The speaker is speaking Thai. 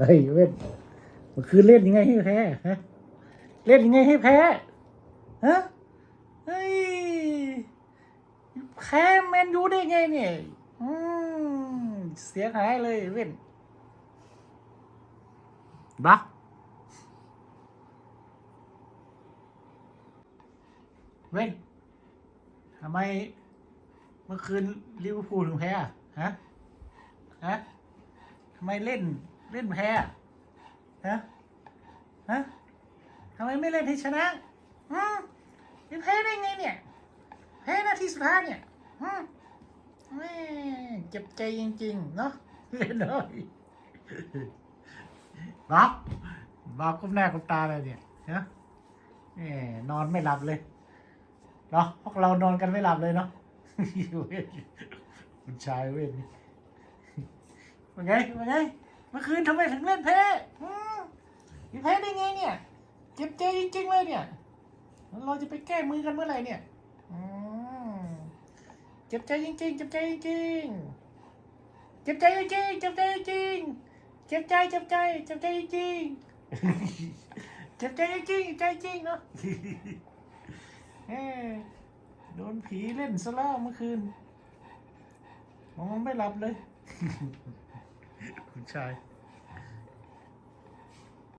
เฮ้ยเว้นเมื่อคืนเล่นยังไงให้แพ้ฮะเล่นยังไงให้แพ้ฮะเฮ้ยแพ้แมนยูได้ไงเนี่ยอืมเสียหายเลยเว้นบักเว้นทำไมเมื่อคืนลิเวอร์พูลถึงแพ้อะฮะ ฮะทำไมเล่น เล่นแพ้อะฮะฮะทำไมไม่เล่นให้ชนะอืมแพ้ได้ไงเนี่ย แพ้นาทีสุดท้ายเนี่ยอืมแม่เจ็บใจจริงๆ เนาะเล่นเลยบับบับก้มหน้าก้มตาเลยเนี่ยฮะแหมนอนไม่หลับเลยเนาะพวกเรานอนกันไม่หลับเลยเนาะเว้ยคุณชายเว้ยเป็นไงเป็นไง เมื่อคืนทำไมถึงเล่นแพ้อืมมีแพ้ได้ไงเนี่ย เจ็บใจจริงๆเลยเนี่ยเราจะไปแก้มือกันเมื่อไหร่เนี่ยอืมเจ็บใจจริงๆเจ็บใจจริงๆเจ็บใจจริงๆเจ็บใจจริงๆเจ็บใจเจ็บใจเจ็บใจจริงๆเจ็บใจจริงใจจริงเนาะเอ้โดนผีเล่นซะแล้วเมื่อคืนนอนไม่หลับเลย คุณชาย